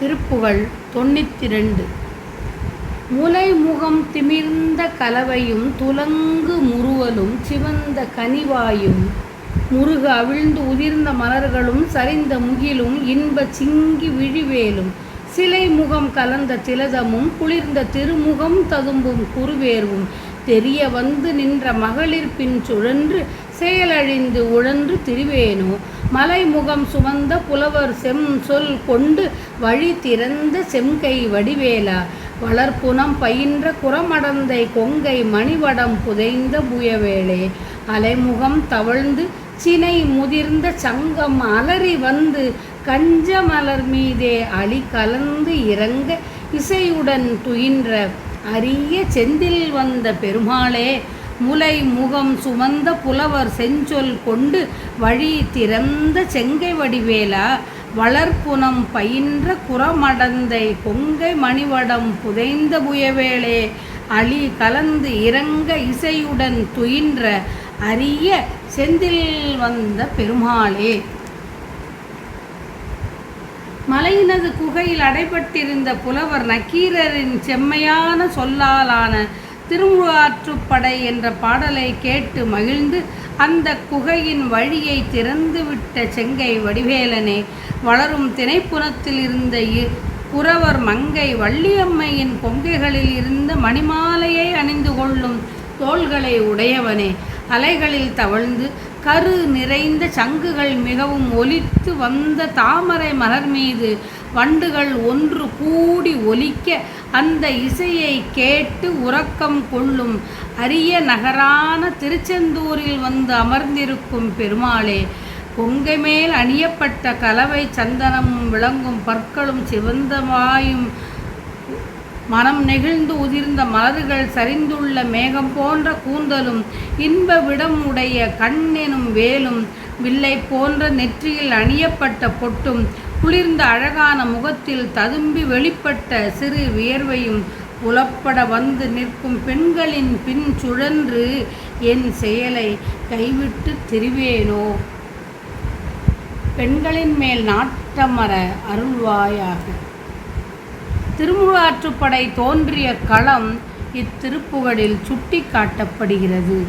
திருப்புகழ் தொண்ணூற்றி ரெண்டு முலைமுகம் திமிர்ந்த கலவையும் துலங்கு முறுவலும் சிவந்த கனிவாயும் முருக அவிழ்ந்து உதிர்ந்த மலர்களும் சரிந்த முகிலும் இன்ப சிங்கி விழிவேலும் சிலை முகம் கலந்த திலதமும் குளிர்ந்த திருமுகம் ததும்பும் குருவேர்வும் தெரிய வந்து நின்ற மகளிர் பின் சுழன்று செயலழிந்து உழன்று திரிவேணு. மலைமுகம் சுமந்த புலவர் செம் சொல் கொண்டு வழி திறந்த செம்கை வடிவேலா. வளர்ப்புணம் பயின்ற குறமடந்தை கொங்கை மணிவடம் புதைந்த புயவேளே. அலைமுகம் தவழ்ந்து சினை முதிர்ந்த சங்கம் அலறி வந்து கஞ்சமலர் மீதே அழி கலந்து இறங்க இசையுடன் துயின்ற அரிய செந்தில் வந்த பெருமாளே. முலை முகம் சுமந்த புலவர் செஞ்சொல் கொண்டு வழி திறந்த செங்கை வடிவேலா வளர்ப்புணம் பயின்ற குறமடந்தை கொங்கை மணிவடம் புதைந்த புயவேளே அழி கலந்து இறங்க இசையுடன் துயின்ற அரிய செந்தில் வந்த பெருமாளே. மலையினது குகையில் அடைபட்டிருந்த புலவர் நக்கீரரின் செம்மையான சொல்லாலான திருமுழாற்றுப்படை என்ற பாடலை கேட்டு மகிழ்ந்து அந்த குகையின் வழியை திறந்துவிட்ட செங்கை வடிவேலனே வளரும் திணைப்புறத்தில் இருந்த குறவர் மங்கை வள்ளியம்மையின் பொங்கைகளில் இருந்த மணிமாலையை அணிந்து கொள்ளும் தோள்களை உடையவனே அலைகளில் தவழ்ந்து கரு நிறைந்த சங்குகள் மிகவும் ஒலித்து வந்த தாமரை மலர் மீது வண்டுகள் ஒன்று கூடி ஒலிக்க அந்த இசையை கேட்டு உறக்கம் கொள்ளும் அரிய நகரான திருச்செந்தூரில் வந்து அமர்ந்திருக்கும் பெருமாளே பொங்கை மேல் அணியப்பட்ட கலவை சந்தனமும் விளங்கும் பற்களும் சிவந்தமாயும் மனம் நெகிழ்ந்து உதிர்ந்த மலர்கள் சரிந்துள்ள மேகம் போன்ற கூந்தலும் இன்ப விடம் உடைய கண்ணெனும் வேலும் வில்லை போன்ற நெற்றியில் அணியப்பட்ட பொட்டும் குளிர்ந்த அழகான முகத்தில் ததும்பி வெளிப்பட்ட சிறு வியர்வையும் புலப்பட வந்து நிற்கும் பெண்களின் பின் சுழன்று என் செயலை கைவிட்டு திரிவேனோ? பெண்களின் மேல் நாட்டமர அருள்வாயாக? திருமுழாற்றுப்படை தோன்றிய களம் இத்திருப்புகழில் சுட்டி காட்டப்படுகிறது